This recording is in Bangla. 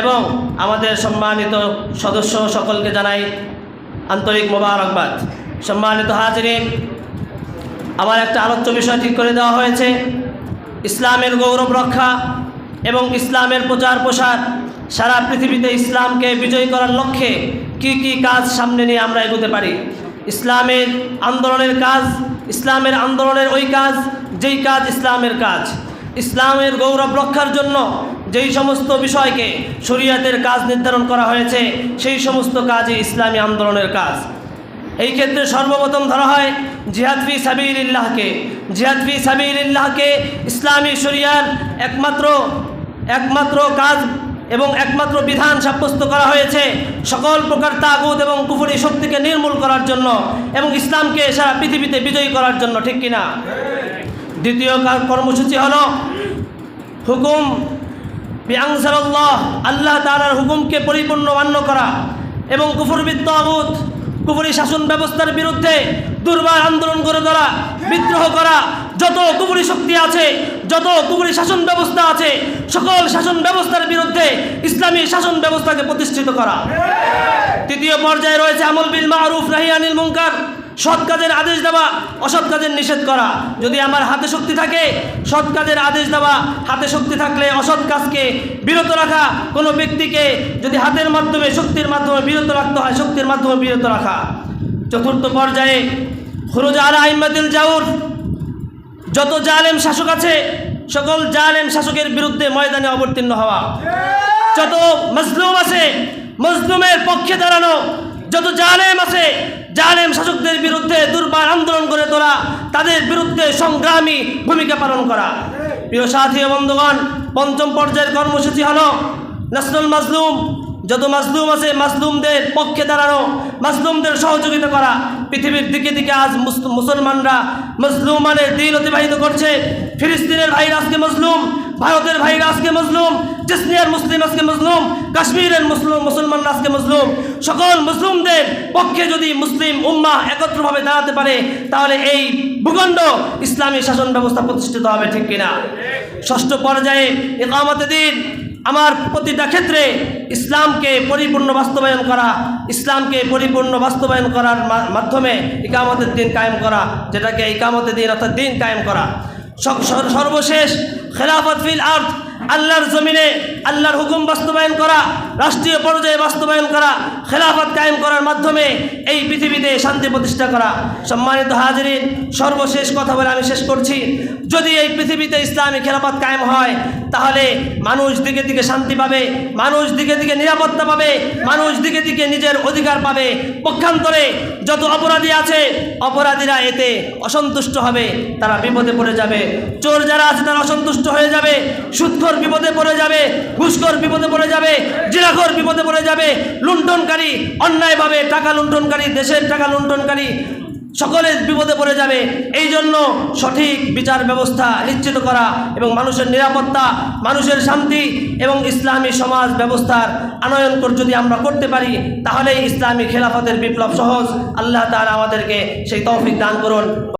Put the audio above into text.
এবং আমাদের সম্মানিত সদস্য সকলকে জানাই আন্তরিক মোবারকবাদ। সম্মানিত হাজিরিন, আমার একটা আলোচ্য বিষয় ঠিক করে দেওয়া হয়েছে। ইসলামের গৌরব রক্ষা এবং ইসলামের প্রচার প্রসার সারা পৃথিবীতে ইসলামকে বিজয়ী করার লক্ষ্যে কি কি কাজ সামনে নিয়ে আমরা এগোতে পারি? ইসলামের আন্দোলনের কাজ, ইসলামের আন্দোলনের ওই কাজ, যেই কাজ ইসলামের কাজ। ইসলামের গৌরব রক্ষার জন্য যেই সমস্ত বিষয়কে শরীয়তের কাজ নির্ধারণ করা হয়েছে, সেই সমস্ত কাজই ইসলামী আন্দোলনের কাজ। এই ক্ষেত্রে সর্বপ্রথম ধরা হয় জিহাদ ফি সাবিলিল্লাহকে। জিহাদ ফি সাবিলিল্লাহকে ইসলামী শরিয়ার একমাত্র একমাত্র কাজ এবং একমাত্র বিধান সাব্যস্ত করা হয়েছে সকল প্রকার তাগুদ এবং কুফুরি শক্তিকে নির্মূল করার জন্য এবং ইসলামকে সারা পৃথিবীতে বিজয়ী করার জন্য, ঠিক কিনা? দ্বিতীয় কর্মসূচি হলো হুকুম বিআংসারাল্লাহ আল্লাহ তাআলার হুকুমকে পরিপূর্ণ মান্য করা এবং কুফরবিদ তাগুত কুফরি শাসন ব্যবস্থার বিরুদ্ধে দুর্বার আন্দোলন করে তোলা বিদ্রোহ করা যত কুফরি শক্তি আছে যত কুফরি শাসন ব্যবস্থা আছে সকল শাসন ব্যবস্থার বিরুদ্ধে ইসলামী শাসন ব্যবস্থাকে প্রতিষ্ঠিত করা। তৃতীয় পর্যায়ে রয়েছে আমল বিল মারুফ রাহিয়ানিল মুনকার। সৎ কাজের আদেশ দেওয়া, অসৎ কাজের নিষেধ করা। যদি আমার হাতে শক্তি থাকে, সৎ কাজের আদেশ দেওয়া, হাতে শক্তি থাকলে অসৎ কাজকে বিরত রাখা, কোনো ব্যক্তিকে যদি হাতের মাধ্যমে, শক্তির মাধ্যমে বিরত রাখতে হয়, শক্তির মাধ্যমে বিরত রাখা। চতুর্থ পর্যায়ে খুরুজ আলা আইমাদিল জাউর। যত জালেম শাসক আছে, সকল জালেম শাসকের বিরুদ্ধে ময়দানে অবতীর্ণ হওয়া। যত মজলুম আছে, মজলুমের পক্ষে দাঁড়ানো, যত জালেম আছে জালেম শাসকদের বিরুদ্ধে দুর্বার আন্দোলন করে তোলা, তাদের বিরুদ্ধে সংগ্রামী ভূমিকা পালন করা। প্রিয় সাথী বন্ধুগণ, পঞ্চম পর্যায়ের কর্মসূচি হলো ন্যাশনাল মাজলুম। যত মাজলুম আছে, মাজলুমদের পক্ষে দাঁড়ানো, মাজলুমদের সহযোগিতা করা। পৃথিবীর দিকে দিকে আজ মুস- মুসলমানরা মজলুমানের দিন অতিবাহিত করছে। ফিলিস্তিনের ভাইরা আজকে মজলুম? ভারতের ভাইরা আজকে মজলুম জেসনিয়ার মুসলিম আজকে মজলুম, কাশ্মীরের মুসলিম, মুসলমানরা আজকে মজলুম। সকল মুসলিমদের পক্ষে যদি মুসলিম উম্মা একত্রভাবে দাঁড়াতে পারে, তাহলে এই ভূখণ্ড ইসলামী শাসন ব্যবস্থা প্রতিষ্ঠিত হবে, ঠিক কিনা? ষষ্ঠ পর্যায়ে একামতে দিন, আমার প্রতিটা ক্ষেত্রে ইসলামকে পরিপূর্ণ বাস্তবায়ন করা, ইসলামকে পরিপূর্ণ বাস্তবায়ন করার মাধ্যমে ইকামতের দিন কায়েম করা, যেটাকে ইকামতের দিন অর্থাৎ দিন কায়েম করা। সর্বশেষ খেলাফত ফিল আর্থ আল্লাহর জমিনে আল্লাহর হুকুম বাস্তবায়ন করা, রাষ্ট্রীয় পর্যায়ে বাস্তবায়ন করা, খেলাফত কায়েম করার মাধ্যমে এই পৃথিবীতে শান্তি প্রতিষ্ঠা করা। সম্মানিত হাজিরিন, সর্বশেষ কথা বলে আমি শেষ করছি। যদি এই পৃথিবীতে ইসলামী খেলাফত কায়েম হয়, তাহলে মানুষ দিকে দিকে শান্তি পাবে, মানুষ দিকে দিকে নিরাপত্তা পাবে, মানুষ দিকে দিকে নিজের অধিকার পাবে। পক্ষান্তরে যত অপরাধী আছে, অপরাধীরা এতে অসন্তুষ্ট হবে, তারা বিপদে পড়ে যাবে। চোর যারা আছে, তারা অসন্তুষ্ট হয়ে যাবে, সুৎখর বিপদে পড়ে যাবে ঘুষখোর বিপদে পড়ে যাবে, জিরাখোর বিপদে পড়ে যাবে, লুণ্ঠনকারী, অন্যায়ভাবে টাকা লুণ্ঠনকারী, দেশের টাকা লুণ্ঠনকারী সকলে বিপদে পড়ে যাবে। এই জন্য সঠিক বিচার ব্যবস্থা নিশ্চিত করা এবং মানুষের নিরাপত্তা, মানুষের শান্তি এবং ইসলামী সমাজ ব্যবস্থার আনয়ন কর যদি আমরা করতে পারি, তাহলেই ইসলামী খেলাফতের বিপ্লব সহজ। আল্লাহ তাআলা আমাদেরকে সেই তৌফিক দান করুন।